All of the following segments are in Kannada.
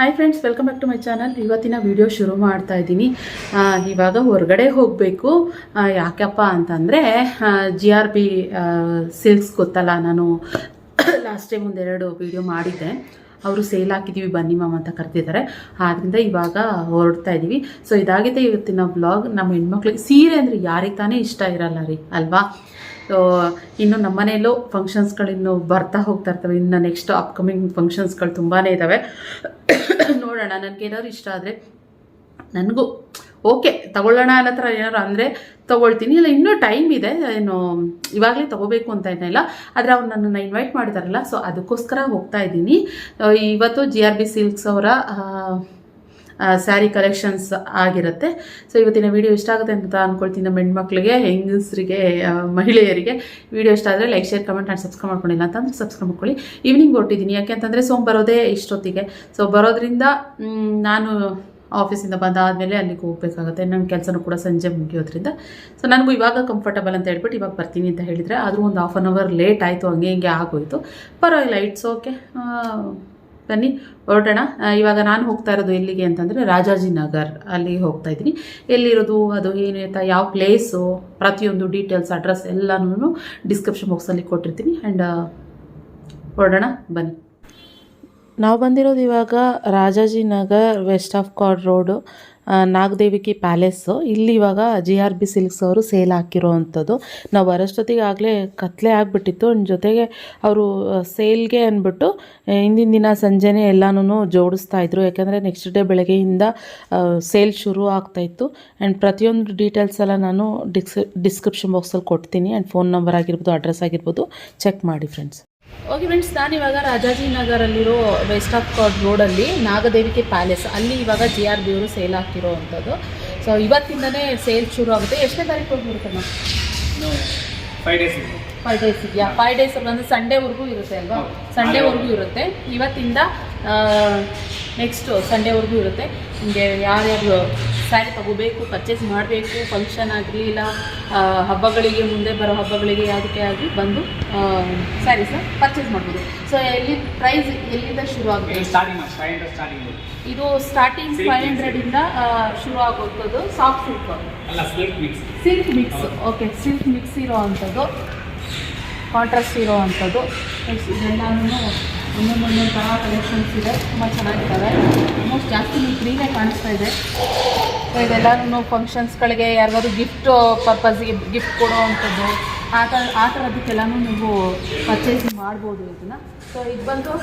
Hi friends welcome back to my channel ಇವತ್ತಿನ ವಿಡಿಯೋ ಶುರು ಮಾಡ್ತಾ ಇದ್ದೀನಿ. ಇವಾಗ ಹೊರಗಡೆ ಹೋಗಬೇಕು. ಯಾಕಪ್ಪ ಅಂತಂದರೆ ಜಿ ಆರ್ ಬಿ ಸೇಲ್ಸ್ ಗೊತ್ತಲ್ಲ, ನಾನು ಲಾಸ್ಟ್ ಟೈಮ್ ಒಂದೆರಡು ವಿಡಿಯೋ ಮಾಡಿದ್ದೆ. ಅವರು ಸೇಲ್ ಹಾಕಿದ್ದೀವಿ ಬನ್ನಿ ಮಾಮ ಅಂತ ಕರೆದಿದ್ದಾರೆ. ಆದ್ದರಿಂದ ಇವಾಗ ಹೊರಡ್ತಾ ಇದ್ದೀವಿ ಸೊ ಇದಾಗಿದೆ ಇವತ್ತಿನ ಬ್ಲಾಗ್ ನಮ್ಮ ಹೆಣ್ಮಕ್ಳಿಗೆ ಸೀರೆ ಅಂದರೆ ಯಾರಿಗೆ ತಾನೇ ಇಷ್ಟ ಇರಲ್ಲ ರೀ, ಅಲ್ವಾ? ಸೊ ಇನ್ನು ನಮ್ಮ ಮನೆಯಲ್ಲೂ ಫಂಕ್ಷನ್ಸ್ಗಳಿನ್ನು ಬರ್ತಾ ಹೋಗ್ತಾ ಇರ್ತವೆ. ಇನ್ನು ನೆಕ್ಸ್ಟ್ ಅಪ್ಕಮಿಂಗ್ ಫಂಕ್ಷನ್ಸ್ಗಳು ತುಂಬಾ ಇದ್ದಾವೆ ನೋಡೋಣ, ನನಗೆ ಏನಾದ್ರು ಇಷ್ಟ ಆದರೆ ನನಗೂ ಓಕೆ ತಗೊಳ್ಳೋಣ ಅನ್ನೋ ಥರ ಏನಾರು ಅಂದರೆ ತೊಗೊಳ್ತೀನಿ. ಇಲ್ಲ, ಇನ್ನೂ ಟೈಮ್ ಇದೆ. ಏನು, ಇವಾಗಲೇ ತೊಗೋಬೇಕು ಅಂತ ಏನಿಲ್ಲ. ಆದರೆ ಅವ್ರು ನನ್ನನ್ನು ಇನ್ವೈಟ್ ಮಾಡಿದಾರಲ್ಲ ಸೊ ಅದಕ್ಕೋಸ್ಕರ ಹೋಗ್ತಾ ಇದ್ದೀನಿ. ಇವತ್ತು ಜಿ ಆರ್ ಬಿ ಸಿಲ್ಕ್ಸ್ ಅವರ ಸ್ಯಾರಿ ಕಲೆಕ್ಷನ್ಸ್ ಆಗಿರುತ್ತೆ. ಸೊ ಇವತ್ತಿನ ವಿಡಿಯೋ ಇಷ್ಟ ಆಗುತ್ತೆ ಅಂತ ಅಂದ್ಕೊಳ್ತೀನಿ ನಮ್ಮ ಹೆಣ್ಮಕ್ಳಿಗೆ, ಹೆಂಗಸರಿಗೆ ಮಹಿಳೆಯರಿಗೆ. ವಿಡಿಯೋ ಇಷ್ಟ ಆದರೆ like share comment and subscribe ಮಾಡ್ಕೊಂಡಿಲ್ಲ ಅಂತಂದ್ರೆ ಸಬ್ಸ್ಕ್ರೈಬ್ ಮಾಡ್ಕೊಳ್ಳಿ. ಈವ್ನಿಂಗ್ ಹೊಟ್ಟಿದ್ದೀನಿ ಯಾಕೆ ಅಂತಂದರೆ ಸೋಮ್ ಬರೋದೇ ಇಷ್ಟೊತ್ತಿಗೆ. ಸೊ ಬರೋದ್ರಿಂದ ನಾನು ಆಫೀಸಿಂದ ಬಂದಾದಮೇಲೆ ಅಲ್ಲಿಗೆ ಹೋಗಬೇಕಾಗುತ್ತೆ. ನನ್ನ ಕೆಲಸನೂ ಕೂಡ ಸಂಜೆ ಮುಗಿಯೋದ್ರಿಂದ. ಸೊ ನನಗೂ ಇವಾಗ ಕಂಫರ್ಟಬಲ್ ಅಂತ ಹೇಳ್ಬಿಟ್ಟು ಇವಾಗ ಬರ್ತೀನಿ ಅಂತ ಹೇಳಿದರೆ ಆದರೂ ಒಂದು ಹಾಫ್ ಆನ್ ಅವರ್ ಲೇಟ್ ಆಯಿತು, ಹಂಗೆ ಹಿಂಗೆ ಆಗೋಯಿತು. ಪರವಾಗಿಲ್ಲ ಇಟ್ಸ್ ಓಕೆ ಬನ್ನಿ, ಹೊರಟೋಣ. ಇವಾಗ ನಾನು ಹೋಗ್ತಾ ಇರೋದು ಎಲ್ಲಿಗೆ ಅಂತಂದರೆ ರಾಜಾಜಿನಗರ್ ಅಲ್ಲಿ ಹೋಗ್ತಾ ಇದ್ದೀನಿ. ಎಲ್ಲಿರೋದು, ಅದು ಏನು ಅಂತ, ಯಾವ ಪ್ಲೇಸು ಪ್ರತಿಯೊಂದು ಡೀಟೇಲ್ಸ್ ಅಡ್ರೆಸ್ ಎಲ್ಲನೂ ಡಿಸ್ಕ್ರಿಪ್ಷನ್ ಬಾಕ್ಸಲ್ಲಿ ಕೊಟ್ಟಿರ್ತೀನಿ. ಆ್ಯಂಡ್ ಹೊರಡೋಣ, ಬನ್ನಿ. ನಾವು ಬಂದಿರೋದು ಇವಾಗ Rajajinagar west of chord road ನಾಗದೇವಿಕಿ palace. ಇಲ್ಲಿ ಇವಾಗ ಜಿ ಆರ್ ಬಿ ಸಿಲ್ಕ್ಸ್ ಅವರು ಸೇಲ್ ಹಾಕಿರೋ ಅಂಥದ್ದು ನಾವು ಬರೋಷ್ಟೊತ್ತಿಗೆ ಆಗಲೇ ಕತ್ಲೆ ಆಗಿಬಿಟ್ಟಿತ್ತು. ಜೊತೆಗೆ ಅವರು ಸೇಲ್ಗೆ ಅಂದ್ಬಿಟ್ಟು ಹಿಂದಿನ ದಿನ ಸಂಜೆನೇ ಎಲ್ಲನೂ ಜೋಡಿಸ್ತಾ ಇದ್ರು. ಯಾಕೆಂದರೆ ನೆಕ್ಸ್ಟ್ ಡೇ ಬೆಳಗ್ಗೆಯಿಂದ ಸೇಲ್ ಶುರು ಆಗ್ತಾಯಿತ್ತು ಆ್ಯಂಡ್ ಪ್ರತಿಯೊಂದು ಡೀಟೇಲ್ಸ್ ಎಲ್ಲ ನಾನು ಡಿಸ್ ಡಿಸ್ಕ್ರಿಪ್ಷನ್ ಬಾಕ್ಸಲ್ಲಿ ಕೊಡ್ತೀನಿ. ಆ್ಯಂಡ್ ಫೋನ್ ನಂಬರ್ ಆಗಿರ್ಬೋದು, ಅಡ್ರೆಸ್ ಆಗಿರ್ಬೋದು, ಚೆಕ್ ಮಾಡಿ ಫ್ರೆಂಡ್ಸ್. ಓಕೆ ಫ್ರೆಂಡ್ಸ್ ನಾನಿವಾಗ ರಾಜಾಜಿನಗರಲ್ಲಿರೋ ವೆಸ್ಟ್ ಆಫ್ ಕಾರ್ಡ್ ರೋಡಲ್ಲಿ ನಾಗದೇವಿಕೆ ಪ್ಯಾಲೇಸ್ ಅಲ್ಲಿ ಇವಾಗ ಜಿ ಆರ್ ದೇವರು ಅವರು ಸೇಲ್ ಆಗ್ತಿರೋ ಅಂಥದ್ದು ಸೊ ಇವತ್ತಿಂದನೇ ಸೇಲ್ ಶುರು ಆಗುತ್ತೆ. ಎಷ್ಟನೇ ತಾರೀಕು ma'am five days five days ಇದೆಯಾ? ಫೈವ್ ಡೇಸ್ ಅಂದರೆ ಸಂಡೇವರೆಗೂ ಇರುತ್ತೆ ಅಲ್ವಾ? ಸಂಡೇವರೆಗೂ ಇರುತ್ತೆ. ಇವತ್ತಿಂದ ನೆಕ್ಸ್ಟು ಸಂಡೇವರೆಗೂ ಇರುತ್ತೆ. ನಿಮಗೆ ಯಾರ್ಯಾರು ಸ್ಯಾರಿ ತಗೋಬೇಕು ಪರ್ಚೇಸ್ ಮಾಡಬೇಕು ಫಂಕ್ಷನ್ ಆಗಲಿ ಇಲ್ಲ ಹಬ್ಬಗಳಿಗೆ ಮುಂದೆ ಬರೋ ಹಬ್ಬಗಳಿಗೆ ಯಾವುದಕ್ಕೆ ಆಗಲಿ ಬಂದು ಸ್ಯಾರೀಸ್ನ ಪರ್ಚೇಸ್ ಮಾಡ್ಬೋದು. ಸೊ ಎಲ್ಲಿ ಪ್ರೈಸ್ ಎಲ್ಲಿಂದ ಶುರು ಆಗುತ್ತೆ? ಸ್ಟಾರ್ಟಿಂಗ್ ಫೈವ್ ಹಂಡ್ರೆಡ್ ಸ್ಟಾರ್ಟಿಂಗ್ ಇದು ಸ್ಟಾರ್ಟಿಂಗ್ ಫೈವ್ ಹಂಡ್ರೆಡಿಂದ ಶುರು ಆಗುವಂಥದ್ದು soft silk silk mix silk mix okay silk mix ಇರೋ ಅಂಥದ್ದು ಕಾಂಟ್ರಾಸ್ಟ್ ಇರೋ ಅಂಥದ್ದು ಇದೆಲ್ಲನೂ ಒಂದೊಂದು ಒಂದೊಂದು ಥರ ಕಲೆಕ್ಷನ್ಸ್ ಇದೆ ತುಂಬ ಚೆನ್ನಾಗಿದ್ದಾವೆ. ಆಲ್ಮೋಸ್ಟ್ ಜಾಸ್ತಿ ನೀವು ಕ್ಲೀನೇ ಕಾಣಿಸ್ತಾ ಇದೆ. ಸೊ ಇದೆಲ್ಲನೂ ಫಂಕ್ಷನ್ಸ್ಗಳಿಗೆ ಯಾರಿಗಾದ್ರು ಗಿಫ್ಟ್ ಪರ್ಪಸ್ಗೆ ಗಿಫ್ಟ್ ಕೊಡೋ ಅಂಥದ್ದು ಆ ಥರ ಆ ಥರದಕ್ಕೆಲ್ಲನೂ ನೀವು ಪರ್ಚೇಸ್ ಮಾಡ್ಬೋದು ಇದನ್ನು. ಸೊ ಇದು ಬಂದು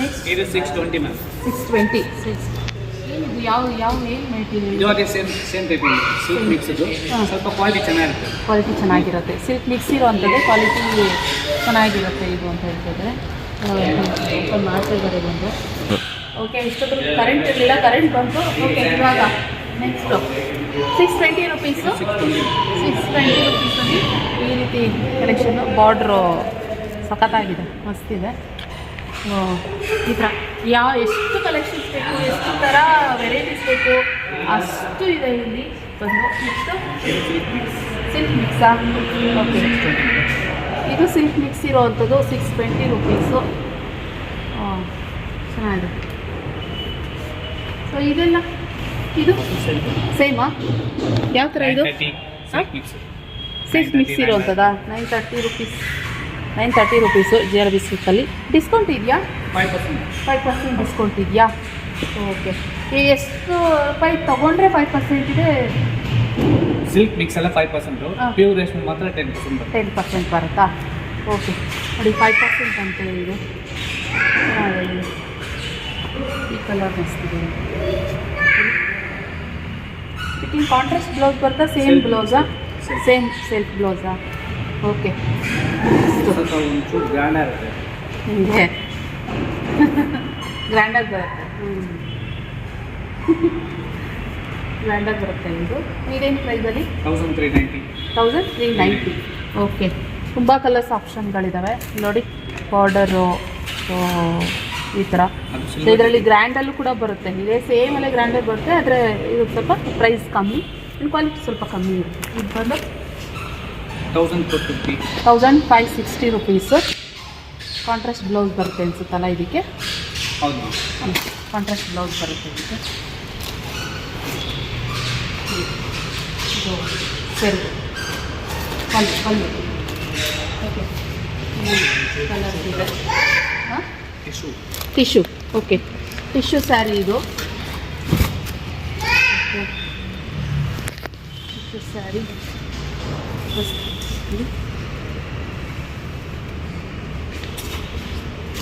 ನೆಕ್ಸ್ಟ್ ಇದು six twenty ma'am six twenty six ಏನಿದು ಯಾವ ಯಾವ ಏನು ಇದು ಮೆಟೀರಿಯಲ್ ಅದೇ same same type silk mix ಇದು. ಸ್ವಲ್ಪ ಕ್ವಾಲಿಟಿ ಚೆನ್ನಾಗಿರುತ್ತೆ. ಕ್ವಾಲಿಟಿ ಚೆನ್ನಾಗಿರುತ್ತೆ. ಸಿಲ್ಕ್ ಮಿಕ್ಸ್ ಇರೋವಂಥದ್ದು ಕ್ವಾಲಿಟಿ ಚೆನ್ನಾಗಿರುತ್ತೆ ಇದು ಅಂತ ಹೇಳ್ತಿದ್ರೆ ಓಪನ್ ಮಾಡ್ತಾ ಇದ್ದಾರೆ ಬಂದು ಓಕೆ ಇಷ್ಟೊತ್ತು ಕರೆಂಟ್ ಇರಲಿಲ್ಲ ಕರೆಂಟ್ ಬಂತು. ಓಕೆ ಇವಾಗ next six twenty rupees six twenty ರುಪೀಸಲ್ಲಿ ಈ ರೀತಿ ಕಲೆಕ್ಷನ್ನು ಬಾರ್ಡ್ರು ಸಖತ್ತಾಗಿದೆ, ಮಸ್ತಿದೆ. ಈ ಥರ ಯಾವ ಎಷ್ಟು ಕಲೆಕ್ಷನ್ಸ್ ಬೇಕು, ಎಷ್ಟು ಥರ ವೆರೈಟೀಸ್ ಬೇಕು, ಅಷ್ಟು ಇದೆ ಇಲ್ಲಿ. ಬಂದು ನೆಕ್ಸ್ಟು ಸಿಲ್ಕ್ ಮಿಕ್ಸಾ ಓಕೆ ಇದು ಸಿಲ್ಕ್ ಮಿಕ್ಸ್ ಇರೋವಂಥದ್ದು ಸಿಕ್ಸ್ ಟ್ವೆಂಟಿ ರುಪೀಸು ಚೆನ್ನಾಗಿದೆ. ಸೊ ಇದೆಲ್ಲ? ಇದು? ಸೇಮಾ ಯಾವ ಥರ ಇದು? Silk mix ಇರೋವಂಥದ್ದಾ nine thirty rupees nine thirty rupees G R B ಸಿಲ್ಕಲ್ಲಿ discount ಇದೆಯಾ? Five percent five percent discount ಇದೆಯಾ? ಓಕೆ ಎಷ್ಟು ರೂಪಾಯಿ ತೊಗೊಂಡ್ರೆ ಫೈವ್ ಪರ್ಸೆಂಟ್ ಇದೆ? ಸಿಲ್ಕ್ ಮಿಕ್ಸ್ ಎಲ್ಲ ಫೈವ್ ಪರ್ಸೆಂಟ್ ಹಾಂ. ಪ್ಯೂರ್ ರೇಷ್ಮೆ ಮಾತ್ರ ಟೆನ್ ಪರ್ಸೆಂಟ್ ಟೆನ್ ಪರ್ಸೆಂಟ್ ಬರುತ್ತಾ? ಓಕೆ ನೋಡಿ ಫೈವ್ ಪರ್ಸೆಂಟ್ ಅಂತ ಇದೆ. ಚೆನ್ನಾಗಿದೆ. ಈ ಕಲರ್ ಮಸ್ತಿದೆ. ಇದಕ್ಕೆ ಕಾಂಟ್ರಾಸ್ಟ್ ಬ್ಲೌಸ್ ಬರ್ತಾ ಸೇಮ್ Self. ಬ್ಲೌಸಾ Self. ಸೇಮ್ ಸೆಲ್ಫ್ ಬ್ಲೌಸಾ ಓಕೆ ಸ್ವಲ್ಪ ಒಂಚೂರು ಗ್ರ್ಯಾಂಡ್ ಇರುತ್ತೆ ಹಿಂಗೆ ಗ್ರ್ಯಾಂಡಾಗಿ ಬರುತ್ತೆ. ಗ್ರ್ಯಾಂಡಾಗಿ ಬರುತ್ತೆ ಇದು. ಇದೇನು ಪ್ರೈಸಲ್ಲಿ thousand three ninety thousand three ninety okay ತುಂಬ ಕಲರ್ಸ್ ಆಪ್ಷನ್ಗಳಿದ್ದಾವೆ ನೋಡಿ ಬಾರ್ಡರು ಈ ಥರ ಇದರಲ್ಲಿ ಗ್ರ್ಯಾಂಡಲ್ಲೂ ಕೂಡ ಬರುತ್ತೆ. ಇದೇ ಸೇಮ್ ಅಲ್ಲೇ ಗ್ರ್ಯಾಂಡಲ್ಲಿ ಬರುತ್ತೆ. ಆದರೆ ಇದು ಸ್ವಲ್ಪ ಪ್ರೈಸ್ ಕಮ್ಮಿ. ಇನ್ನು ಕ್ವಾಲಿಟಿ ಸ್ವಲ್ಪ ಕಮ್ಮಿ ಇರುತ್ತೆ. ಇದು ಬಂದು thousand fifty thousand five sixty rupees contrast blouse ಬರುತ್ತೆ ಅನಿಸುತ್ತಲ್ಲ ಇದಕ್ಕೆ? ಹೌದು. ಕಾಂಟ್ರಾಸ್ಟ್ ಬ್ಲೌಸ್ ಬರುತ್ತೆ ಇದಕ್ಕೆ ಇದು ಸೆರಗು ಪಲ್ಲು ಪಲ್ಲು ಓಕೆ ಕಲರ್ ಇದೆ ಹಾಂ tissue tissue okay tissue saree ಇದು ಟಿಶ್ಯೂ ಸ್ಯಾರಿ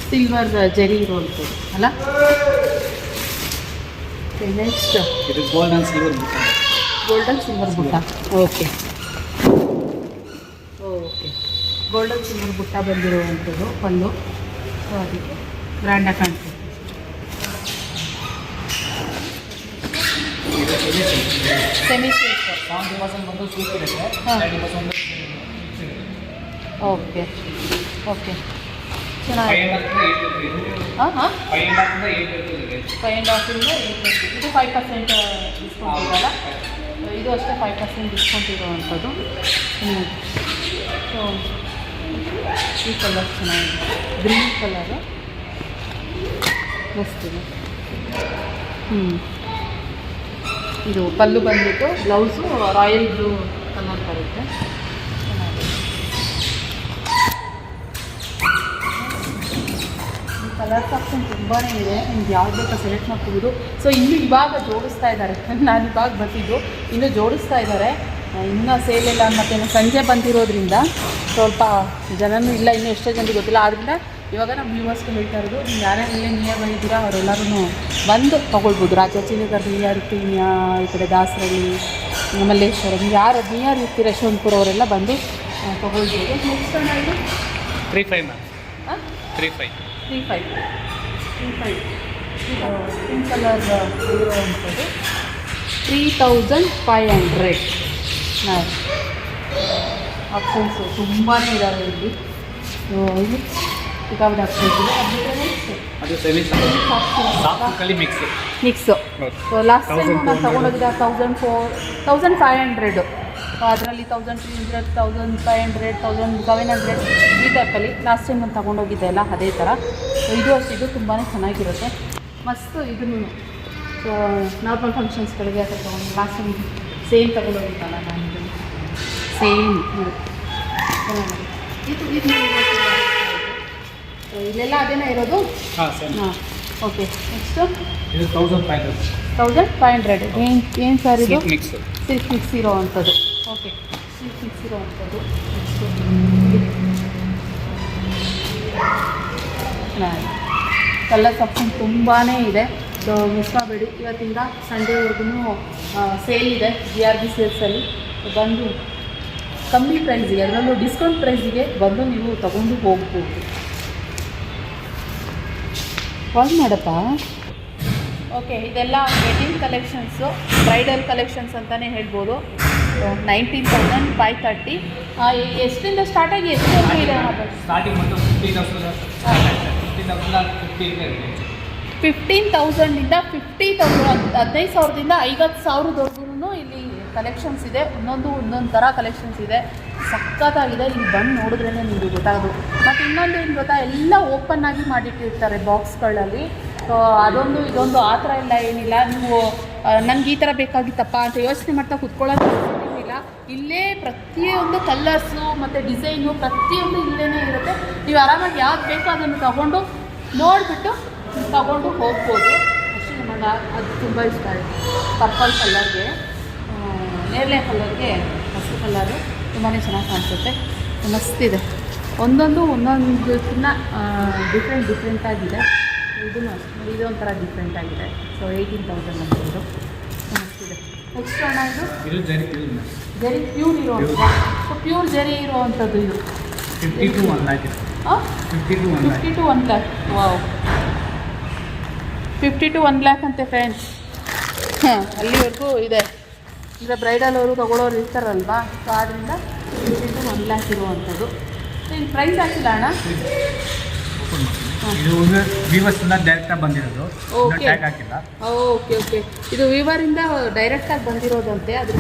ಸಿಲ್ವರ್ ಜರಿ ಇರುವಂಥದ್ದು ಅಲ್ಲ ನೆಕ್ಸ್ಟ್ ಇದು ಗೋಲ್ಡ್ ಆ್ಯಂಡ್ ಸಿಲ್ವರ್ ಬುಟ್ಟ ಗೋಲ್ಡನ್ ಸಿಲ್ವರ್ ಬುಟ್ಟ ಓಕೆ ಓಕೆ ಗೋಲ್ಡನ್ ಸಿಲ್ವರ್ ಬುಟ್ಟ ಬಂದಿರುವಂಥದ್ದು ಪಲ್ಲು. ಸೊ ಅದಕ್ಕೆ ಗ್ರ್ಯಾಂಡಾಗಿ ಕಾಣ್ತದೆ. ಸೆಮಿ ಓಕೆ ಓಕೆ ಚೆನ್ನಾಗಿ ಹಾಂ ಹಾಂ. ಫೈವ್ ಆ್ಯಂಡ್ ಹಾಫಿಂದ ಏಟ್ ಇದು ಫೈವ್ ಪರ್ಸೆಂಟ್ ಡಿಸ್ಕೌಂಟ್ ಇದೆಯಲ್ಲ ಇದು ಅಷ್ಟೇ ಫೈವ್ ಪರ್ಸೆಂಟ್ ಡಿಸ್ಕೌಂಟ್ ಇರುವಂಥದ್ದು. ಸೊ ಈ ಕಲರ್ ಚೆನ್ನಾಗಿದೆ. ಗ್ರೀನ್ ಕಲರು ಮಸ್ತಿದೆ ಹ್ಞೂ ಇದು ಪಲ್ಲು ಬಂದ್ಬಿಟ್ಟು ಬ್ಲೌಸು ರಾಯಲ್ ಬ್ಲೂ ಕಲರ್ ಬರುತ್ತೆ ಚೆನ್ನಾಗಿದೆ ಕಲರ್ಸ್ ಆಪ್ಷನ್ ತುಂಬಾ ಇದೆ. ನಿಮ್ಗೆ ಯಾವ್ದು ಬೇಕಾ ಸೆಲೆಕ್ಟ್ ಮಾಡ್ಕೋಬೋದು. ಸೊ ಇನ್ನು ಇವಾಗ ಜೋಡಿಸ್ತಾ ಇದ್ದಾರೆ. ನಾನು ಇವಾಗ ಬರ್ತಿದ್ದು ಇನ್ನು ಜೋಡಿಸ್ತಾ ಇದ್ದಾರೆ. ಇನ್ನು ಇನ್ನೂ ಸೇಲ್ ಇಲ್ಲ ಮತ್ತು ಇನ್ನು ಸಂಜೆ ಬಂದಿರೋದ್ರಿಂದ ಸ್ವಲ್ಪ ಜನನೂ ಇಲ್ಲ ಇನ್ನೂ ಎಷ್ಟೋ ಜನರಿಗೆ ಗೊತ್ತಿಲ್ಲ. ಆದ್ರಿಂದ ಇವಾಗ ನಮ್ಮ ವ್ಯೂವರ್ಸ್ಗೆ ಹೇಳ್ತಾ ಇರೋದು ನೀವು ಯಾರೇ ಇಲ್ಲೇ ನಿಯರ್ ಬೈ ಇದ್ದೀರಾ ಅವರೆಲ್ಲರೂ ಬಂದು ತೊಗೊಳ್ಬೋದು. ರಾಜಾಜಿನಗರ ನಿಯರ್ ನ್ಯಾ ಈ ಕಡೆ ದಾಸರಳ್ಳಿ ಮಲ್ಲೇಶ್ವರ ಯಾರು ನಿಯರ್ ಇರ್ತೀರ ಯಶವಂತಪುರ ಅವರೆಲ್ಲ ಬಂದು ತೊಗೊಳ್ಬೋದು. Next three five ma'am three five three five three five pink colour ಇರುವಂಥದ್ದು ತ್ರೀ ತೌಸಂಡ್ ಫೈವ್ ಹಂಡ್ರೆಡ್ ನಾವು ಆಪ್ಷನ್ಸು ತುಂಬಾ ಇದ್ದಾವೆ ಇಲ್ಲಿ ಇಲ್ಲಿ ಸಿಕ್ಕಾಪಟ್ಟೆ ಆಪ್ಷನ್ಸ್ ಇದೆ ಅದು mix mix so last time 1200 ನಾನು ತೊಗೊಂಡೋಗಿದ್ದೆ thousand four thousand five hundred ಅದರಲ್ಲಿ thousand three hundred thousand five hundred thousand seven hundred ಈ ಟೈಪಲ್ಲಿ ಲಾಸ್ಟ್ ಟೈಮ್ ನಾನು ತೊಗೊಂಡೋಗಿದ್ದೆ ಅಲ್ಲ ಅದೇ ಥರ ಇದು ಅಷ್ಟು ಇದು ತುಂಬಾ ಚೆನ್ನಾಗಿರುತ್ತೆ. ಮಸ್ತು ಇದನ್ನು ಸೊ ನಾರ್ಮಲ್ ಫಂಕ್ಷನ್ಸ್ಗಳಿಗೆ ಥರ ತೊಗೊಂಡು ಲಾಸ್ಟ್ ಟೈಮ್ ಸೇಮ್ ತೊಗೊಂಡೋಗಿದ್ದಲ್ಲ ನಾನು ಇದನ್ನು ಸೇಮ್ ಇದು. ಇದು ಇಲ್ಲೆಲ್ಲ ಅದೇನೇ ಇರೋದು? ಹಾಂ okay next thousand five hundred thousand five hundred ಏನು ಏನು ಸರ್ ಇದು? ಸಿಕ್ಸ್ ಸಿಲ್ಕ್ ಮಿಕ್ಸ್ ಇರೋ ಅಂಥದ್ದು ಓಕೆ ಸ್ವೀಟ್ ಮಿಕ್ಸ್ ಇರೋ ಅಂಥದ್ದು ಚೆನ್ನಾಗಿದೆ ಕಲರ್ಸ್ ತುಂಬಾ ಇದೆ ಸೊ ಮಿಸ್ ಇವತ್ತಿಂದ ಸಂಡೇವರೆಗೂ ಸೇಲ್ ಇದೆ ಜಿ ಆರ್ ಬಿ ಸೇಲ್ಸಲ್ಲಿ ಬಂದು ಕಮ್ಮಿ ಪ್ರೈಸಿಗೆ ಅದರಲ್ಲೂ ಡಿಸ್ಕೌಂಟ್ ಪ್ರೈಸಿಗೆ ಬಂದು ನೀವು ತಗೊಂಡು ಹೋಗ್ಬೋದು. ಕಾಲ್ ಮಾಡಪ್ಪ. ಓಕೆ ಇದೆಲ್ಲ ವೆಡ್ಡಿಂಗ್ ಕಲೆಕ್ಷನ್ಸು ಬ್ರೈಡಲ್ ಕಲೆಕ್ಷನ್ಸ್ ಅಂತಲೇ ಹೇಳ್ಬೋದು. ನೈನ್ಟೀನ್ ತೌಸಂಡ್ ಫೈವ್ ತರ್ಟಿ ಎಷ್ಟರಿಂದ ಸ್ಟಾರ್ಟ್ ಆಗಿ ಎಷ್ಟು ಇದೆ ಸ್ಟಾರ್ಟಿಂಗ್ ಬಂದು ಫಿಫ್ಟಿ ತೌಸಂಡ್ ಫಿಫ್ಟೀನ್ ತೌಸಂಡಿಂದ ಫಿಫ್ಟಿ ತೌಸಂಡ್ ಹದಿನೈದು ಸಾವಿರದಿಂದ ಐವತ್ತು ಸಾವಿರದವರೆಗೂ ಇಲ್ಲಿ ಕಲೆಕ್ಷನ್ಸ್ ಇದೆ. ಒಂದೊಂದು ಒಂದೊಂದು ಥರ ಕಲೆಕ್ಷನ್ಸ್ ಇದೆ. ಸಖತ್ತಾಗಿದೆ. ಇಲ್ಲಿ ಬಂದು ನೋಡಿದ್ರೇ ನಿಮಗೆ ಗೊತ್ತಾಗೋದು. ಮತ್ತು ಇನ್ನೊಂದು ಏನು ಗೊತ್ತಾ? ಎಲ್ಲ ಓಪನ್ ಆಗಿ ಮಾಡಿಟ್ಟಿರ್ತಾರೆ ಬಾಕ್ಸ್ಗಳಲ್ಲಿ ಅದೊಂದು, ಇದೊಂದು ಆ ಥರ ಇಲ್ಲ ಏನಿಲ್ಲ. ನೀವು ನನಗೆ ಈ ಥರ ಬೇಕಾಗಿತ್ತಪ್ಪ ಅಂತ ಯೋಚನೆ ಮಾಡ್ತಾ ಕುತ್ಕೊಳ್ಳೋದು ಇಲ್ಲ ಇಲ್ಲೇ ಪ್ರತಿಯೊಂದು ಕಲರ್ಸು ಮತ್ತು ಡಿಸೈನು ಪ್ರತಿಯೊಂದು ಇಲ್ಲೇ ಇರುತ್ತೆ. ನೀವು ಆರಾಮಾಗಿ ಯಾವ್ದು ಬೇಕೋ ಅದನ್ನು ತಗೊಂಡು ನೋಡಿಬಿಟ್ಟು ತಗೊಂಡು ಹೋಗ್ಬೋದು. ಅಷ್ಟೇ ನಮ್ಮ, ಅದು ತುಂಬ ಇಷ್ಟ ಆಯಿತು. ಪರ್ಪಲ್ ಕಲ್ಲರ್ಗೆ ನೇರಳೆ ಕಲರ್ಗೆ ಹಸಿರು ಕಲರು ತುಂಬಾ ಚೆನ್ನಾಗಿ ಕಾಣಿಸುತ್ತೆ. ಮಸ್ತಿದೆ ಒಂದೊಂದು ಒಂದೊಂದು ಡಿಫ್ರೆಂಟ್ ಡಿಫ್ರೆಂಟ್ ಆಗಿದೆ. ಇದನ್ನು ಇದು ಇದೊಂಥರ ಡಿಫ್ರೆಂಟ್ ಆಗಿದೆ. ಸೊ ಏಯ್ಟೀನ್ ತೌಸಂಡ್ ಅಂತ ಇದು. ನೆಕ್ಸ್ಟ್ ಹಣ ಇದು? ಜರಿ ಪ್ಯೂರ್ ಇರೋ ಸೊ ಪ್ಯೂರ್ ಜರಿ ಇರೋವಂಥದ್ದು ಇದು. ಫಿಫ್ಟಿ ಟು ಒನ್ ಲ್ಯಾಕ್ ಇದೆ. Fifty to one lakh fifty to one lakh wow fifty to one lakh ಅಂತೆ ಫ್ರೆಂಡ್ಸ್ ಹಾಂ ಅಲ್ಲಿವರೆಗೂ ಇದೆ. ಅಂದರೆ ಬ್ರೈಡಲ್ ಅವರು ತೊಗೊಳೋರು ಇರ್ತಾರಲ್ವಾ? ಸೊ ಆದ್ದರಿಂದ ಫಿಫ್ಟಿ ಟು ಒನ್ ಲ್ಯಾಕ್ ಇರುವಂಥದ್ದು. ಸೊ ಇಲ್ಲಿ ಪ್ರೈಸ್ ಹಾಕಿಲ್ಲ ಅಣ್ಣ? ಇದು ಒಂದು ಡೈರೆಕ್ಟ್ ಡೈರೆಕ್ಟಾಗಿ ಬಂದಿರೋದು. ಟ್ಯಾಗ್ ಹಾಕಿಲ್ಲ. ಓಕೆ ಓಕೆ ಇದು ವಿವರಿಂದ ಡೈರೆಕ್ಟಾಗಿ ಬಂದಿರೋದಂತೆ. ಅದ್ರ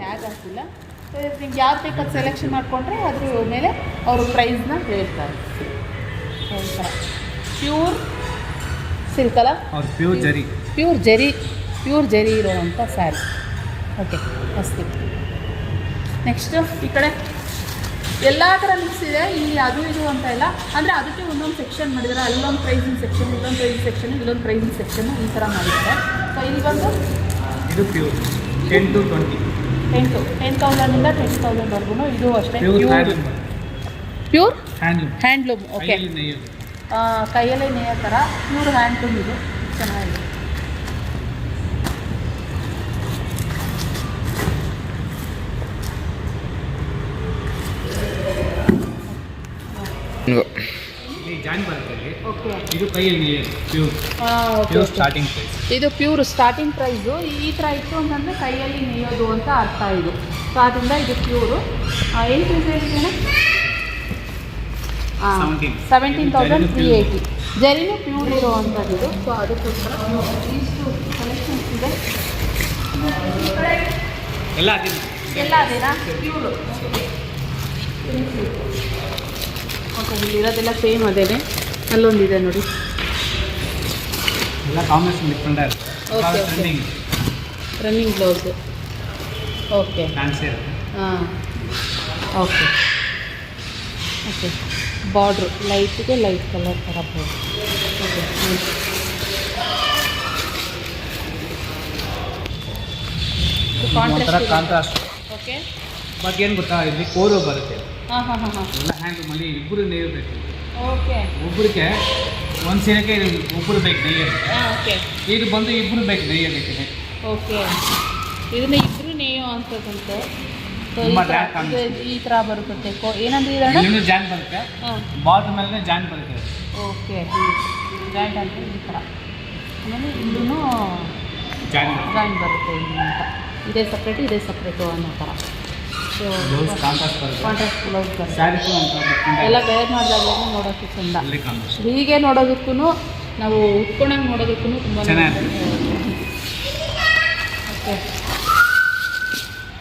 ಟ್ಯಾಗ್ ಹಾಕಿಲ್ಲ. ಸೊ ನಿಮ್ಗೆ ಯಾವ್ದು ಬೇಕಾದ ಸೆಲೆಕ್ಷನ್ ಮಾಡಿಕೊಂಡ್ರೆ ಅದ್ರ ಮೇಲೆ ಅವರು ಪ್ರೈಸ್ನ ಹೇಳ್ತಾರೆ. ಪ್ಯೂರ್ ಸಿಲ್ಕ್ ಅಲ್ಲ? ಪ್ಯೂರ್ ಜರಿ ಪ್ಯೂರ್ ಜರಿ ಪ್ಯೂರ್ ಜರಿ ಇರೋವಂಥ ಸ್ಯಾರಿ ಓಕೆ ಅಷ್ಟೇ. ನೆಕ್ಸ್ಟು ಈ ಕಡೆ. ಎಲ್ಲ ಥರ ಮಿಕ್ಸ್ ಇದೆ. ಇಲ್ಲಿ ಅದು ಇದು ಅಂತ ಇಲ್ಲ. ಅಂದರೆ ಅದಕ್ಕೆ ಒಂದೊಂದು ಸೆಕ್ಷನ್ ಮಾಡಿದ್ದಾರೆ ಅಲ್ಲೊಂದು ಪ್ರೈಸಿಂಗ್ ಸೆಕ್ಷನ್ ಇಲ್ಲೊಂದು ಪ್ರೈಸಿಂಗ್ ಸೆಕ್ಷನ್ ಇಲ್ಲೊಂದು ಪ್ರೈಸಿಂಗ್ ಸೆಕ್ಷನ್ ಈ ಥರ ಮಾಡಿದ್ದಾರೆ. ಸೊ ಇಲ್ಲಿ ಬಂದು ಇದು pure ten to twenty ten to ten ತೌಸಂಡಿಂದ ಟೆನ್ ತೌಸಂಡ್ವರೆಗೂ ಇದು ಅಷ್ಟೇ. Pure pure handloom handloom okay ಕೈಯಲ್ಲೇ ನೇಯೋ ಥರ ಪ್ಯೂರ್ ಹ್ಯಾಂಡ್ಲೂಮ್ ಇದು. ಚೆನ್ನಾಗಿದೆ. ಇದು ಪ್ಯೂರ್ ಸ್ಟಾರ್ಟಿಂಗ್ ಪ್ರೈಸ್ ಇದು ಪ್ಯೂರ್ ಸ್ಟಾರ್ಟಿಂಗ್ ಪ್ರೈಸು ಈ ಥರ ಇತ್ತು ಅಂತಂದರೆ ಕೈಯಲ್ಲಿ ನೇಯೋದು ಅಂತ ಅರ್ಥ ಇದು. ಸೊ ಅದರಿಂದ ಇದು ಪ್ಯೂರು ಏನು ಪ್ರೈಸ್ ಹೇಳಿದ್ದೇನೆ 17. ಸೆವೆಂಟೀನ್ ತೌಸಂಡ್ ಜರಿನು ತ್ರೀ. ಏಯ್ಟಿ ಜರಿನೂ ಪ್ಯೂರ್ ಇರುವಂಥದ್ದು. ಇದು ಸೊ ಅದಕ್ಕೋಸ್ಕರ ಇಷ್ಟು ಕಲೆಕ್ಷನ್ಸ್ ಇದೆ. ಎಲ್ಲ ಅದೇನಾ? ಪ್ಯೂರು ಓಕೆ ಇಲ್ಲಿರೋದೆಲ್ಲ ಸೇಮ್ ಅದೇನೆ ಅಲ್ಲೊಂದಿದೆ ನೋಡಿ. ಎಲ್ಲ combination different okay. Trending running blouse okay ಹಾಂ. ಓಕೆ ಓಕೆ ಬಾರ್ಡ್ರು ಲೈಟ್ಗೆ ಲೈಟ್ ಕಲರ್ ಥರ ಬಾರ್ಡ್ರ್ ಓಕೆ ಕಾಂಟ್ರಾಸ್ಟ್ ಓಕೆ ಏನು ಗೊತ್ತಾ ಇಲ್ಲಿ ಕೋರು ಬರುತ್ತೆ. ಹಾಂ ಹಾಂ ಹಾಂ ಹಾಂ. ಎಲ್ಲ ಹ್ಯಾಂಡ್ಲೂಮಲ್ಲಿ ಇಬ್ಬರು ನೇಯಬೇಕು ಓಕೆ ಒಬ್ಬರಿಗೆ ಒಂದು ಸೀರೆಗೆ ಒಬ್ಬರು ಬೇಕು ನೇಯೋದಕ್ಕೆ ಓಕೆ ಇದು ಬಂದು ಇಬ್ಬರು ಬೇಕು ನೇಯೋದಕ್ಕೆ ಓಕೆ ಇದನ್ನ ಇಬ್ಬರು ನೇಯೋ ಕಾಣಿಸುತ್ತೆ. ಈ ಥರ ಬರುತ್ತೆ ಏನಂದ್ರೆ ಇಲ್ಲಿನೂ ಜಾನ್ ಬರುತ್ತೆ. ಬಾರ್ಡ್ರ್ ಮೇಲೆ ಜಾನ್ ಬರುತ್ತೆ ಓಕೆ ಜಾಯಿಂಟ್ ಅಂತ ಈ ಥರ ಆಮೇಲೆ ಇಲ್ಲೂ ಜಾನ್ ಜಾಯಿಂಟ್ ಬರುತ್ತೆ ಅಂತ ಇದೇ ಸಪ್ರೇಟು ಇದೇ ಸಪ್ರೇಟು ಅನ್ನೋ ಥರ ಬ್ಲೌಸ್ ಎಲ್ಲ ಬೇರೆ ಮಾಡಿದಾಗ ನೋಡೋಕ್ಕೆ ಚಂದ. ಹೀಗೆ ನೋಡೋದಕ್ಕೂ ನಾವು ಉಟ್ಕೊಂಡಂಗೆ ನೋಡೋದಕ್ಕೂ ತುಂಬ. ಓಕೆ.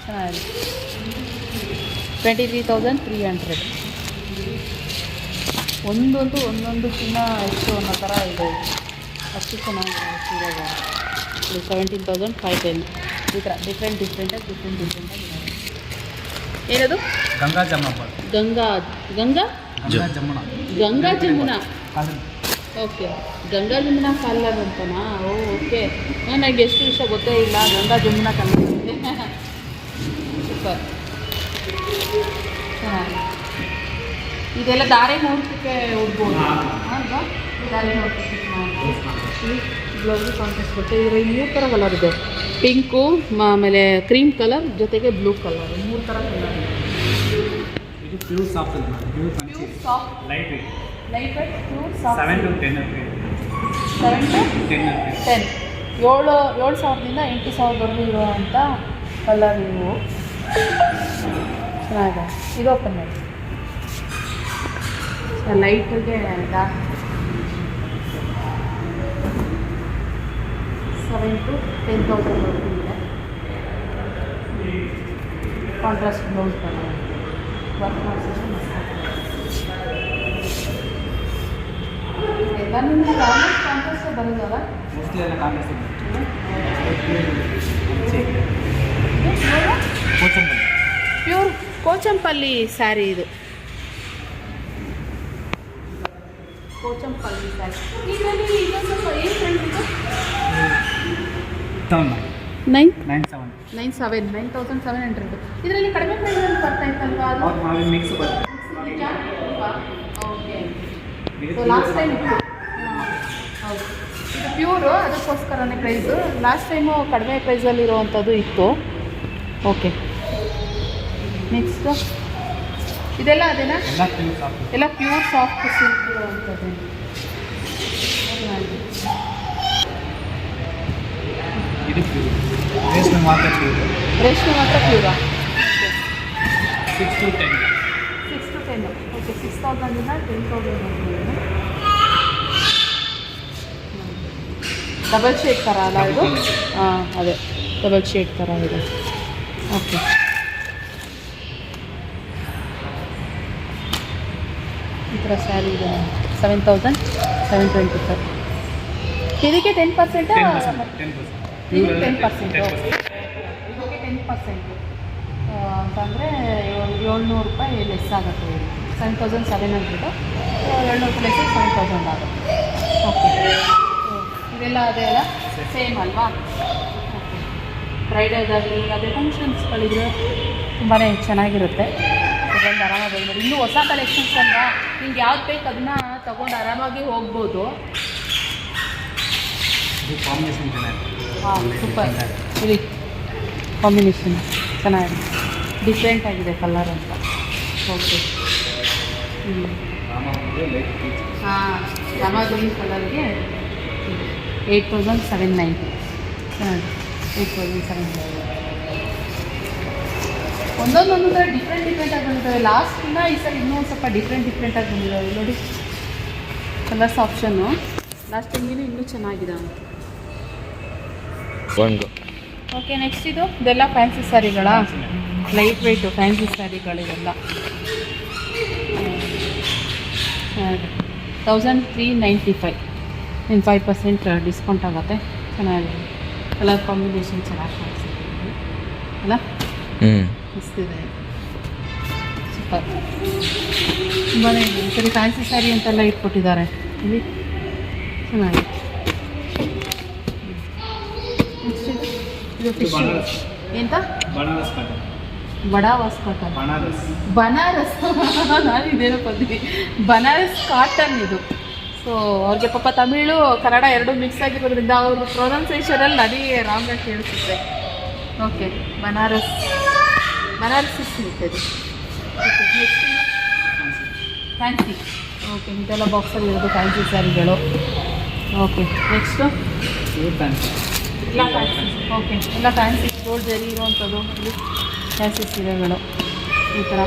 ಚೆನ್ನಾಗಿದೆ. Twenty three thousand three hundred ಒಂದೊಂದು ಒಂದೊಂದಕ್ಕಿಂತ ಹೆಚ್ಚು ಅನ್ನೋ ಥರ ಇದೆ. ಅಷ್ಟು ಚೆನ್ನಾಗಿದೆ ಸೀರೆಗಳು ಸೆವೆಂಟೀನ್ ತೌಸಂಡ್ ಫೈವ್ ಟೆನ್ ಈ ಥರ ಡಿಫ್ರೆಂಟ್ ಡಿಫ್ರೆಂಟಾಗಿ ಡಿಫ್ರೆಂಟ್ ಡಿಫ್ರೆಂಟಾಗಿ ಏನದು? ಗಂಗಾ ಜಮುನಾ ಗಂಗಾ ಗಂಗಾ? ಗಂಗಾ ಜಮ್ಮಣ ಗಂಗಾ ಜಮುನಾ? ಓಕೆ. ಗಂಗಾ ಜಮುನಾ ಕಾಲರ್ ಅಂತನಾ? ಓ ಓಕೆ. ನನಗೆ ಎಷ್ಟು ವಿಷಯ ಗೊತ್ತೇ ಇಲ್ಲ. ಗಂಗಾ ಜಮುನಾ ಕನ್ನಡ ಸೂಪರ್. ಚೆನ್ನಾಗಿ ಇದೆಲ್ಲ ದಾರೆ ಮುಹೂರ್ತಕ್ಕೆ ಹೋಗ್ಬೋದು. ಅಲ್ವಾ ದಾರೆ ಮುಹೂರ್ತಕ್ಕೆ ಬ್ಲೌಸ್ ಕಾಂಟ್ರಾಸ್ಟ್ ಬರುತ್ತೆ ಇರೋ ಇನ್ನೂ ಥರ ಕಲರ್ ಇದೆ. ಪಿಂಕು ಆಮೇಲೆ ಕ್ರೀಮ್ ಕಲರ್ ಜೊತೆಗೆ ಬ್ಲೂ ಕಲರ್. ಮೂರು ಥರ ಕಲರ್ ಇದು. Pure soft pure soft light light pure soft seven to ten seven to ten rupees ten ಏಳು ಏಳು ಸಾವಿರದಿಂದ ಎಂಟು ಸಾವಿರದವರೆಗೂ ಇರುವಂಥ ಕಲರ್ ಇವು. ಚೆನ್ನಾಗಿದೆ. ಇದು ಓಪನ್ ಮಾಡಿ. ಲೈಟಿಗೆ ಡಾರ್ಕ್ ಸೆವೆನ್ ಟು ಟೆನ್ ತೌಸಂಡ್ವರೆಗೂ ಇದೆ ಕಾಂಟ್ರಾಸ್ಟ್ ಬ್ಲೌಸ್ ಕಲರ್ ವರ್ಕ್ ಮಾಡಿಸಿದ್ರೆ ಮಸ್ತ್ ಎಲ್ಲ ನಿಮ್ಮ ಆಲ್ಮೋಸ್ಟ್ ಕಾಂಟ್ರಾಸ್ಟೇ ಬರೋದಲ್ಲ? ಮೋಸ್ಟ್ಲಿ ಎಲ್ಲ ಕಾಂಗ್ರೆಸ್ ಪ್ಯೂರ್ ಕೋಚಂಪಲ್ಲಿ ಸ್ಯಾರಿ ಇದು. ಕೋಚಂಪಲ್ಲಿ ಸ್ಯಾರಿ ಇದರಲ್ಲಿ ಇನ್ನೊಂದು ಸ್ವಲ್ಪ ಏನು ಇದು thousand nine nine seven nine seven nine thousand seven hundred ಇದರಲ್ಲಿ ಕಡಿಮೆ ಪ್ರೈಸಲ್ಲಿ ಬರ್ತಾ ಇತ್ತಲ್ವಾ ಅವ್ರು ಮಾಡಿ mix okay so last time ಇತ್ತು. ಹೌದು. ಇದು ಪ್ಯೂರು ಅದಕ್ಕೋಸ್ಕರನೇ ಪ್ರೈಸು ಲಾಸ್ಟ್ ಟೈಮು ಕಡಿಮೆ ಪ್ರೈಸಲ್ಲಿರುವಂಥದ್ದು ಇತ್ತು. ಓಕೆ ನೆಕ್ಸ್ಟು ಇದೆಲ್ಲ ಅದೇನಾ? ಎಲ್ಲ ಪ್ಯೂರ್ ಸಾಫ್ಟ್ ಎಲ್ಲ ಪ್ಯೂರ್ ಸಾಫ್ಟ್ ಸಿಲ್ಕ್ ಇರುವಂಥದ್ದು ಇದು ರೇಷ್ಮೆ ಮಾತ್ರ ಪ್ಯೂರ್ ರೇಷ್ಮೆ ಮಾತ್ರ ಪ್ಯೂರಾ six to ten six to ten okay six ತೌಸಂಡಿಂದ ten thousand double shade ಥರ ಅಲ್ಲ ಇದು. ಹಾಂ ಅದೇ. ಡಬಲ್ ಶೇಡ್ ಥರ ಇದೆ. ಓಕೆ ಈ ಥರ ಸ್ಯಾರಿ ಇದೆ. Seven thousand seven twenty five ಇದಕ್ಕೆ ಟೆನ್ ಪರ್ಸೆಂಟ್ ಇದಕ್ಕೆ ಟೆನ್ ಪರ್ಸೆಂಟು ಇದಕ್ಕೆ ಟೆನ್ ಪರ್ಸೆಂಟ್ ಅಂತಂದರೆ ಏಳ್ನೂರು ರೂಪಾಯಿ ಲೆಸ್ ಆಗುತ್ತೆ ಇಲ್ಲಿ. ಸೆವೆನ್ ತೌಸಂಡ್ ಸೆವೆನ್ ಹಂಡ್ರೆಡು ಏಳ್ನೂರು ರೂಪಾಯಿ ಲೆಸ್ ಸೆವೆನ್ ತೌಸಂಡ್ ಆಗುತ್ತೆ. ಓಕೆ ಇದೆಲ್ಲ ಅದೇ ಅಲ್ಲ? ಸೇಮ್ ಅಲ್ವಾ? ಓಕೆ ಫ್ರೈಡೇಗಾಗಲಿ ಅದೇ ಫಂಕ್ಷನ್ಸ್ಗಳಿದ್ರೆ ತುಂಬಾ ಚೆನ್ನಾಗಿರುತ್ತೆ. ತಗೊಂಡು ಆರಾಮಾಗಿ ಹೋಗ್ಬೋದು. ಇನ್ನೂ ಹೊಸ ಕಲೆಕ್ಷನ್ಸ್ ಅಲ್ವಾ? ನಿಮ್ಗೆ ಯಾವ್ದು ಬೇಕು ಅದನ್ನ ತಗೊಂಡು ಆರಾಮಾಗಿ ಹೋಗ್ಬೋದು. ಕಾಂಬಿನೇಷನ್ ಚೆನ್ನಾಗಿದೆ ಹಾಂ ಸೂಪರ್ ಇಲ್ಲಿ ಕಾಂಬಿನೇಷನ್ ಚೆನ್ನಾಗಿದೆ. ಡಿಫ್ರೆಂಟ್ ಆಗಿದೆ ಕಲರ್ ಅಂತ. ಓಕೆ ಹ್ಞೂ ಹಾಂ ರಾಮ ಗ್ರೀನ್ ಕಲರ್ಗೆ ಏಯ್ಟ್ ತೌಸಂಡ್ ಸೆವೆನ್ ನೈಂಟಿ ಚೆನ್ನಾಗಿದೆ. ಏಯ್ಟ್ ತೌಸಂಡ್ ಸೆವೆನ್ ನೈಂಟಿ ಒಂದೊಂದೊಂದು ಥರ ಡಿಫ್ರೆಂಟ್ ಡಿಫ್ರೆಂಟಾಗಿ ಬಂದಿದ್ದಾವೆ. ಲಾಸ್ಟಿಂದ ಈ ಸಲ ಇನ್ನೂ ಒಂದು ಸ್ವಲ್ಪ ಡಿಫ್ರೆಂಟ್ ಡಿಫ್ರೆಂಟಾಗಿ ಬಂದಿದ್ದಾವೆ. ನೋಡಿ ಕಲರ್ಸ್ ಆಪ್ಷನ್ನು ಲಾಸ್ಟ್ ಟೈಮ್ಗಿನ ಇನ್ನೂ ಚೆನ್ನಾಗಿದೆ ಒಂದು ಓಕೆ ನೆಕ್ಸ್ಟ್ ಇದು ಇದೆಲ್ಲ ಫ್ಯಾನ್ಸಿ ಸ್ಯಾರಿಗಳ ಲೈಟ್ ವೆಯ್ಟು ಫ್ಯಾನ್ಸಿ ಸ್ಯಾರಿಗಳಿವೆಲ್ಲ ತೌಸಂಡ್ ತ್ರೀ ನೈಂಟಿ ಫೈವ್ ಇನ್ನು ಫೈವ್ ಪರ್ಸೆಂಟ್ ಡಿಸ್ಕೌಂಟ್ ಆಗುತ್ತೆ. ಚೆನ್ನಾಗಿದೆ. ಕಲರ್ ಕಾಂಬಿನೇಷನ್ ಚೆನ್ನಾಗಿ ಕಾಣಿಸುತ್ತೆ ಅಲ್ಲ? ಹ್ಞೂ ಸೂಪರ್ ತುಂಬಾ ಇದೆ. ಸರಿ ಫ್ಯಾನ್ಸಿ ಸ್ಯಾರಿ ಅಂತೆಲ್ಲ ಇಟ್ಕೊಟ್ಟಿದ್ದಾರೆ ಇಲ್ಲಿ? ಚೆನ್ನಾಗಿದೆ. ಇದು ಇದು ಫಿಶ್ ಬನಾರಸ್ ಎಂತ ಬನಾರಸ್ ಕಾಟನ್ ಬಡಾವಾಸ್ ಕಾಟನ್ ಬನಾರಸ್ ಬನಾರಸ್ ನಾನು ಇದೇನೋ ಬಂದಿನಿ ಬನಾರಸ್ ಕಾಟನ್ ಇದು ಸೊ ಅವ್ರಿಗೆ ಪಾಪ ತಮಿಳು ಕನ್ನಡ ಎರಡು ಮಿಕ್ಸ್ ಆಗಿರೋದ್ರಿಂದ ಅವ್ರ ಪ್ರೊನೌನ್ಸಿಯೇಷನಲ್ಲಿ ನನಗೆ ರಾಂಗಾಗಿ ಕೇಳಿಸುತ್ತೆ. ಓಕೆ ಬನಾರಸ್ ಬನಾರಸ್ ಸಿಗುತ್ತೆ ಇದು ಓಕೆ ನೆಕ್ಸ್ಟ್ ಫ್ಯಾನ್ಸಿ ಓಕೆ ಇದೆಲ್ಲ ಬಾಕ್ಸಲ್ಲಿ ಇರೋದು ಫ್ಯಾನ್ಸಿ ಸ್ಯಾರಿಗಳು ಓಕೆ ನೆಕ್ಸ್ಟು ಇದು ಫ್ಯಾನ್ಸಿ ಎಲ್ಲ ಫ್ಯಾನ್ಸಿ ಓಕೆ ಎಲ್ಲ ಫ್ಯಾನ್ಸಿ ಗೋಲ್ಡ್ ಜರಿ ಇರುವಂಥದ್ದು ಫ್ಯಾನ್ಸಿ ಸೀರೆಗಳು. ಈ ಥರ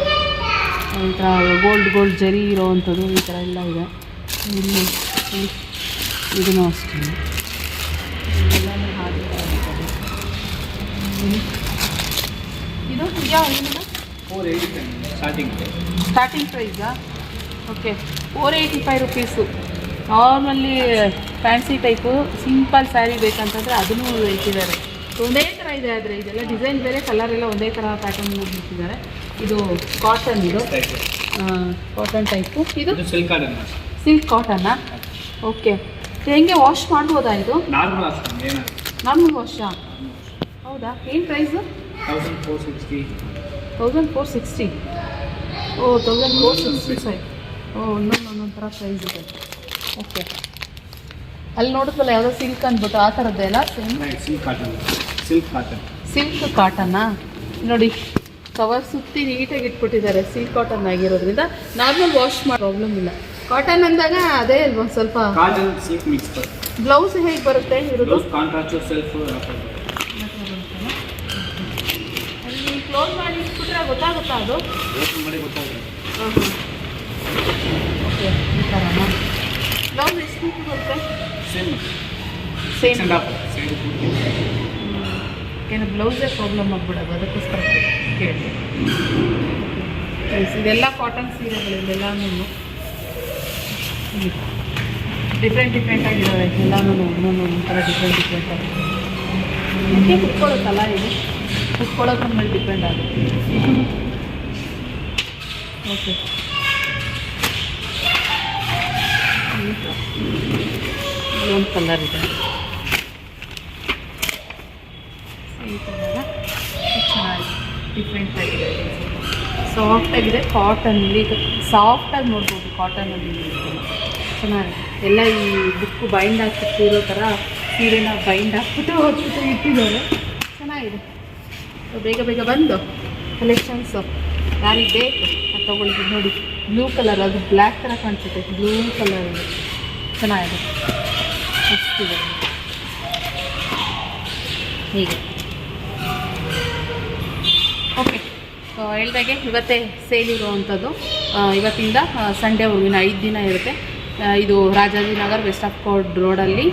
ಈ ಥರ ಗೋಲ್ಡ್ ಗೋಲ್ಡ್ ಜರಿ ಇರೋವಂಥದ್ದು ಈ ಥರ ಎಲ್ಲ ಇದೆ. ಇಲ್ಲಿ ಇದನ್ನು ಇದೂ ಅಷ್ಟೇ. ಎಲ್ಲನೂ ಹಾಗೆ ಇದು ಯಾವ starting starting ಪ್ರೈಸಾ okay four eighty five rupees normally fancy type simple saree ಬೇಕಂತಂದರೆ ಅದನ್ನು ಇಟ್ಟಿದ್ದಾರೆ ಒಂದೇ ಥರ ಇದೆ ಆದರೆ ಇದೆಲ್ಲ ಡಿಸೈನ್ ಬೇರೆ ಕಲರ್ ಎಲ್ಲ ಒಂದೇ ಥರ ಪ್ಯಾಟರ್ನ್ ಬಿಟ್ಟಿದ್ದಾರೆ. ಇದು ಕಾಟನ್ ಇದು. ಕಾಟನ್ ಟೈಪು ಇದು? ಸಿಲ್ಕ್ ಕಾಟನ್ ಸಿಲ್ಕ್ ಕಾಟನ್ನ ಓಕೆ ಹೆಂಗೆ ವಾಶ್ ಮಾಡ್ಬೋದಾ ಇದು? ನಾರ್ಮಲ್ ವಾಶಾ ಹೌದಾ? ಏನು price thousand four sixty thousand four sixty ಓ ತೌಸಂಡ್ ಫೋರ್ ಸಿಕ್ಸ್ಟಿ ಫೈವ್ ಓ ಇನ್ನೊಂದು ಒಂದೊಂದು ಥರ ಪ್ರೈಸ್ ಇದೆ. ಓಕೆ ಅಲ್ಲಿ ನೋಡಿದ್ವಲ್ಲ ಯಾವುದೋ ಸಿಲ್ಕ್ ಅಂದ್ಬಿಟ್ಟು ಆ ಥರದ್ದೆಲ್ಲ same silk cotton silk cotton silk ಕಾಟನ್ನಾ ನೋಡಿ ಕವರ್ ಸುತ್ತಿ ನೀಟಾಗಿ ಇಟ್ಬಿಟ್ಟಿದ್ದಾರೆ ಸಿಲ್ಕ್ ಕಾಟನ್ ಆಗಿರೋದ್ರಿಂದ. ನಾರ್ಮಲ್ ವಾಶ್ ಮಾಡಿ ಪ್ರಾಬ್ಲಮ್ ಇಲ್ಲ. ಕಾಟನ್ ಅಂದಾಗ ಅದೇ ಅಲ್ವಾ ಒಂದು ಸ್ವಲ್ಪ ಕಾಟನ್ ಸಿಲ್ಕ್ ಮಿಕ್ಸ್ ಬ್ಲೌಸ್ ಹೇಗೆ ಬರುತ್ತೆ ಬ್ಲೌಸ್ ಕಾಂಟ್ರಾಸ್ಟ್ ಸೆಲ್ಫ್ ಅಲ್ಲಿ ಕ್ಲೋಸ್ ಮಾಡಿ ಇಟ್ಬಿಟ್ರೆ ಗೊತ್ತಾಗುತ್ತಾ ಅದು? ಮಾಡಿ ಗೊತ್ತಾಗುತ್ತೆ. ಓಕೆ ಈ ಥರನಾ ಬ್ಲೌಸ್ ಎಷ್ಟು ಬರುತ್ತೆ same same six and half side ಏನು ಬ್ಲೌಸೇ ಪ್ರಾಬ್ಲಮ್ ಆಗ್ಬಿಡೋದು? ಅದಕ್ಕೋಸ್ಕರ ಕೇಳಿದೆ. ಇದೆಲ್ಲ ಕಾಟನ್ ಸೀರೆಗಳು ಇಲ್ಲೆಲ್ಲನೂ ಡಿಫ್ರೆಂಟ್ ಡಿಫ್ರೆಂಟ್ ಆಗಿದ್ದಾವೆ ಎಲ್ಲನೂ ಒಂದೊಂದು ಒಂಥರ ಡಿಫ್ರೆಂಟ್ ಡಿಫ್ರೆಂಟ್ ಆಗುತ್ತೆ ನಿಮಗೆ ಕುತ್ಕೊಳ್ಳುತ್ತಲ್ಲ ಇದು? ಕುತ್ಕೊಳ್ಳೋದ್ರ ಮೇಲೆ ಡಿಪೆಂಡ್ ಆಗುತ್ತೆ. ಓಕೆ ಒಂದು ಕಲರ್ ಇದೆ. ಸಾಫ್ಟ್ ಆಗಿದೆ ಕಾಟನಲ್ಲಿ ಸಾಫ್ಟಾಗಿ ನೋಡ್ಬೋದು ಕಾಟನಲ್ಲಿ ಚೆನ್ನಾಗಿದೆ. ಎಲ್ಲ ಈ ಬುಕ್ಕು ಬೈಂಡ್ ಹಾಕ್ಬಿಟ್ಟಿರೋ ಥರ ಸೀರೆನ ಬೈಂಡ್ ಹಾಕ್ಬಿಟ್ಟು ಹೋಗ್ಬಿಟ್ಟು ಇಟ್ಟಿದ್ದಾರೆ. ಚೆನ್ನಾಗಿದೆ. ಸೊ, ಬೇಗ ಬೇಗ ಬಂದು ಕಲೆಕ್ಷನ್ಸು ಯಾರಿಗೆ ಬೇಕು ಅದು ತೊಗೊಳ್ಳಿ ನೋಡಿ. ಬ್ಲೂ ಕಲರ್ ಅದು ಬ್ಲ್ಯಾಕ್ ಥರ ಕಾಣಿಸುತ್ತೆ. ಬ್ಲೂ ಕಲರ್ ಚೆನ್ನಾಗಿದೆ. ಅಷ್ಟಿದೆ. ಹೀಗೆ. ಓಕೆ ಹೇಳ್ದಾಗೆ ಇವತ್ತೇ ಸೇಲ್ ಇರುವಂಥದ್ದು. ಇವತ್ತಿಂದ ಸಂಡೇ ಇನ್ನು ಐದು ದಿನ ಇರುತ್ತೆ. ಇದು ರಾಜಾಜಿನಗರ್ ವೆಸ್ಟ್ ಆಫ್ ಕೋರ್ಡ್ ರೋಡಲ್ಲಿ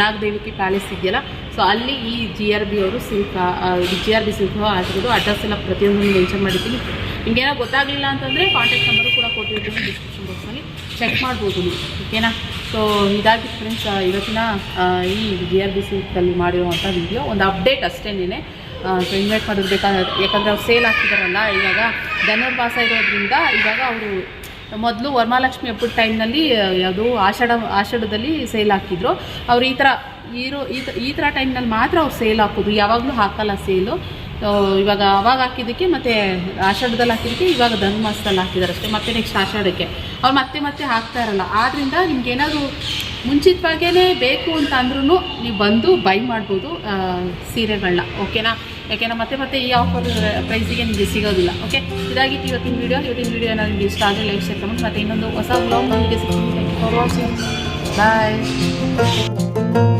ನಾಗದೇವಿಕಿ ಪ್ಯಾಲೇಸ್ ಇದೆಯಲ್ಲ. ಸೊ ಅಲ್ಲಿ ಈ ಜಿ ಆರ್ ಬಿ ಅವರು silk G R B silk ಆಗಿರೋದು ಅಡ್ರೆಸ್ ಎಲ್ಲ ಪ್ರತಿಯೊಂದನ್ನು ಮೆನ್ಷನ್ ಮಾಡಿದ್ದೀನಿ. ನಿಮಗೇನೋ ಗೊತ್ತಾಗಲಿಲ್ಲ ಅಂತಂದರೆ ಕಾಂಟ್ಯಾಕ್ಟ್ ನಂಬರು ಕೂಡ ಕೊಟ್ಟಿರ್ತೀನಿ ಡಿಸ್ಕ್ರಿಪ್ಷನ್ ಬಾಕ್ಸಲ್ಲಿ ಚೆಕ್ ಮಾಡ್ಬೋದು ನೀವು ಓಕೆನಾ ಸೊ ಇದಾಗಿ ಫ್ರೆಂಡ್ಸ್ ಇವತ್ತಿನ ಈ ಜಿ ಆರ್ ಬಿ ಸಿಲ್ಕಲ್ಲಿ ಮಾಡಿರುವಂಥ ವಿಡಿಯೋ ಒಂದು ಅಪ್ಡೇಟ್ ಅಷ್ಟೇನೆ ಸೊ ಇನ್ವೈಟ್ ಮಾಡೋದು ಯಾಕಂದರೆ ಅವ್ರು ಸೇಲ್ ಹಾಕಿದಾರಲ್ಲ, ಇವಾಗ ಧನುರ್ಮಾಸ ಇರೋದ್ರಿಂದ ಇವಾಗ ಅವರು ಮೊದಲು ವರಮಹಾಲಕ್ಷ್ಮಿ ಹಬ್ಬದ ಟೈಮ್ನಲ್ಲಿ ಯಾವುದು ಆಷಾಢ, ಆಷಾಢದಲ್ಲಿ ಸೇಲ್ ಹಾಕಿದ್ರು. ಅವ್ರು ಈ ಥರ ಇರೋ ಈ ಈ ಥರ ಟೈಮ್ನಲ್ಲಿ ಮಾತ್ರ ಅವ್ರು ಸೇಲ್ ಹಾಕೋದು. ಯಾವಾಗಲೂ ಹಾಕಲ್ಲ ಸೇಲು ಇವಾಗ ಅವಾಗ ಹಾಕಿದ್ದಕ್ಕೆ ಮತ್ತು ಆಷಾಢದಲ್ಲಿ ಹಾಕಿದ್ದಕ್ಕೆ ಇವಾಗ ಧನುರ್ಮಾಸದಲ್ಲಿ ಹಾಕಿದ್ದಾರೆ ಅಷ್ಟೇ. ಮತ್ತೆ ನೆಕ್ಸ್ಟ್ ಆಷಾಢಕ್ಕೆ. ಅವ್ರು ಮತ್ತೆ ಮತ್ತೆ ಹಾಕ್ತಾ ಇರಲ್ಲ. ಆದ್ದರಿಂದ ನಿಮ್ಗೆ ಏನಾದರೂ ಮುಂಚಿತವಾಗೇ ಬೇಕು ಅಂತ ಅಂದ್ರೂ ನೀವು ಬಂದು ಬೈ ಮಾಡ್ಬೋದು ಸೀರೆಗಳನ್ನ ಓಕೆನಾ ಯಾಕೆಂದ್ರೆ ಮತ್ತೆ ಮತ್ತೆ ಈ ಆಫರ್ ಪ್ರೈಸಿಗೆ ನಿಮಗೆ ಸಿಗೋದಿಲ್ಲ ಓಕೆ ಇದಾಗಿತ್ತು ಇವತ್ತಿನ ವೀಡಿಯೋ ಇವತ್ತಿನ ವೀಡಿಯೋ ಏನಾದ್ರು ನಿಮಗೆ ಇಷ್ಟ ಆದರೆ ಲೈಕ್ ಶೇರ್ ಕಮೆಂಟ್ ಮತ್ತು ಇನ್ನೊಂದು ಹೊಸ ಬ್ಲಾಗ್ ನಿಮಗೆ ಸಿಗ್ತೀನಿ. ಬಾಯ್